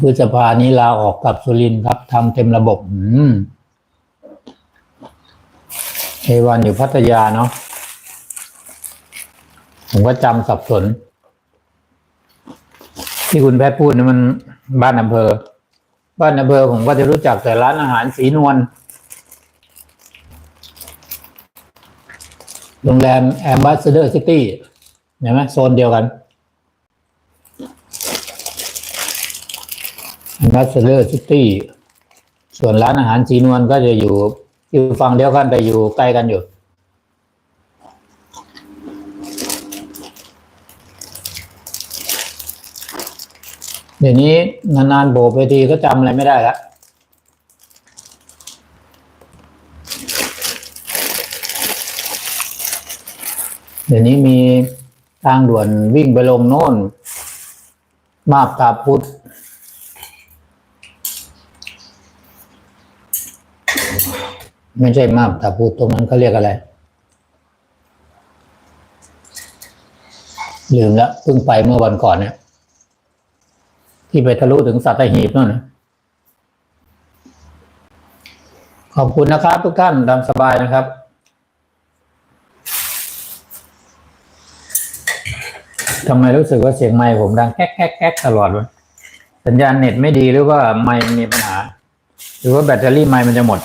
พฤษภานี้ลาออกกับสุรินครับทำเต็มระบบอืมเอวันอยู่พัทยาเนาะผมก็จำสับสน ที่คุณแพทย์พูดนี่มันบ้านอำเภอ บ้านอำเภอผมก็จะรู้จักแต่ร้านอาหารสีนวลโรงแรมแอมบ s สเดอร์ซิตี้เห็นไหมโซนเดียวกัน แอมบ s สเดอร์ซิตี้ ส่วนร้านอาหารสีนวลก็จะอยู่อยู่ฝั่งเดียวกันแต่อยู่ใกล้กันอยู่ เดี๋ยวนี้นานๆโบกไปทีก็จำอะไรไม่ได้แล้วเดี๋ยวนี้มีทางด่วนวิ่งไปลงโน่น มาบตาพุธ ไม่ใช่มาบตาพุธตรงนั้นเขาเรียกอะไร ลืมแล้วเพิ่งไปเมื่อวันก่อนเนี่ย ที่ไปทะลุถึงสัตหีบนั่นนะขอบคุณนะครับ ทุกท่านตามสบายนะครับทำไมรู้สึกว่าเสียงไมค์ผมดังแก๊กแก๊กแก๊กตลอดวะสัญญาณเน็ตไม่ดีหรือว่าไมค์มีปัญหา หรือว่าแบตเตอรี่ไมค์มันจะหมด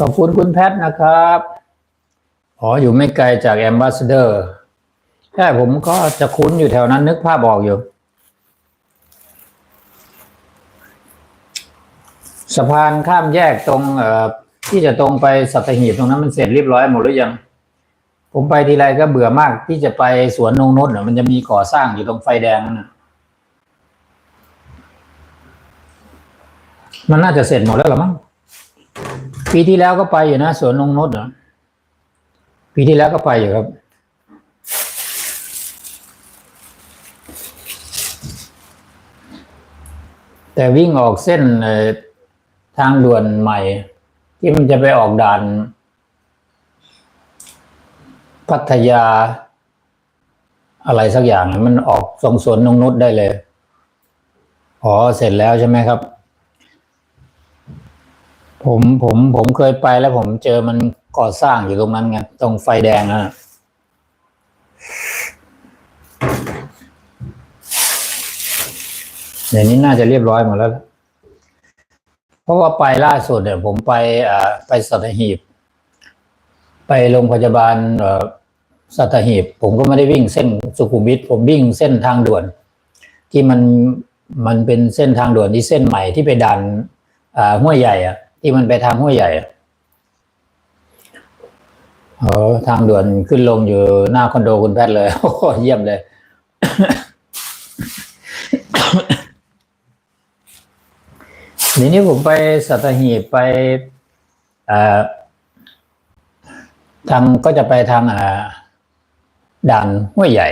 ขอบคุณคุณแพทนะครับ อ๋อ อยู่ไม่ไกลจากแอมบ s สเดอร์ใช่ผมก็จะคุ้นอยู่แถวนั้นนึกภาพออกอยู่ สะพานข้ามแยกตรงเอ่อที่จะตรงไปสัตหีบตรงนั้นมันเสร็จเรียบร้อยหมดหรือยัง ผมไปทีไรก็เบื่อมากที่จะไปสวนนงนุษมันจะมีก่อสร้างอยู่ตรงไฟแดงนั่นน่ะมันน่าจะเสร็จหมดแล้วหรือมั้ง ปีที่แล้วก็ไปอยู่นะสวนนงนุษย์เหรอปีที่แล้วก็ไปอยู่ครับ แต่วิ่งออกเส้นทางด่วนใหม่ ที่มันจะไปออกด่าน พัทยา อะไรสักอย่างมันออกทรงสวนนงนุษได้เลย อ๋อ เสร็จแล้วใช่ไหมครับ ผมผมผมเคยไปแล้วผมเจอมันก่อสร้างอยู่ตรงนั้นไงตรงไฟแดงนะเดี๋ยวนี้น่าจะเรียบร้อยหมดแล้ว เพราะว่าไปล่าสุดเนี่ย ผมไปอ่าไปสัตหีบ ไปโรงพยาบาลสัตหีบ ผมก็ไม่ได้วิ่งเส้นสุขุมวิทผมวิ่งเส้นทางด่วน ที่มันมันเป็นเส้นทางด่วนที่เส้นใหม่ที่ไปดันอ่าห้วยใหญ่อะ ที่มันไปทางห้วยใหญ่อะเออทางด่วนขึ้นลงอยู่หน้าคอนโดคุณแพทย์เลย โอ้เยี่ยมเลย ทีนี้ผมไปสัตหีบไปอ่อทางก็จะไปทางอ่าด่านห้วยใหญ่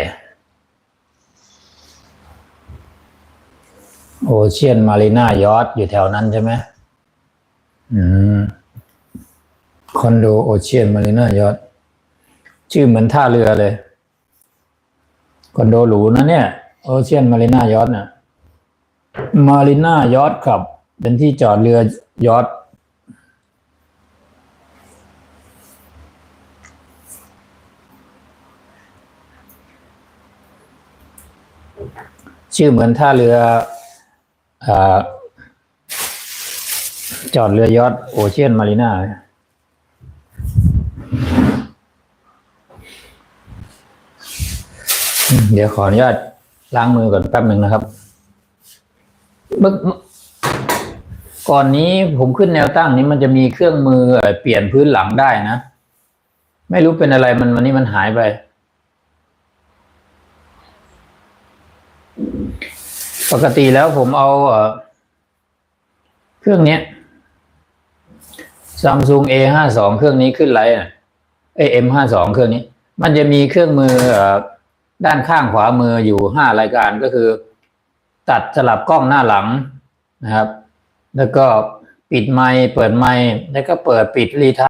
โอเชียนมารีนายอทอยู่แถวนั้นใช่ไหม คอนโดโอเชียนมารีนายอทชื่อเหมือนท่าเรือเลย คอนโดหรูนะเนี่ย โอเชียนมารีนายอทน่ะมารีนายอทครับ เป็นที่จอดเรือยอทชื่อเหมือนท่าเรืออา จอดเรือยอทโอเชียนมารีนาเดี๋ยวขออนุญาตล้างมือก่อนแป๊บหนึ่งนะครับเมื่อก่อนนี้ผมขึ้นแนวตั้งนี้มันจะมีเครื่องมือเปลี่ยนพื้นหลังได้นะ ไม่รู้เป็นอะไรมันวันนี้มันหายไป ปกติแล้วผมเอาเครื่องนี้ ซัมซุง A ห้าสองเครื่องนี้ขึ้นไลน์อะเอ็มห้าสองเครื่องนี้ มันจะมีเครื่องมืออด้านข้างขวามืออยู่ห้ารายการก็คือ ตัดสลับกล้องหน้าหลังนะครับ แล้วก็ปิดไมค์เปิดไมค์แล้วก็เปิดปิดรีท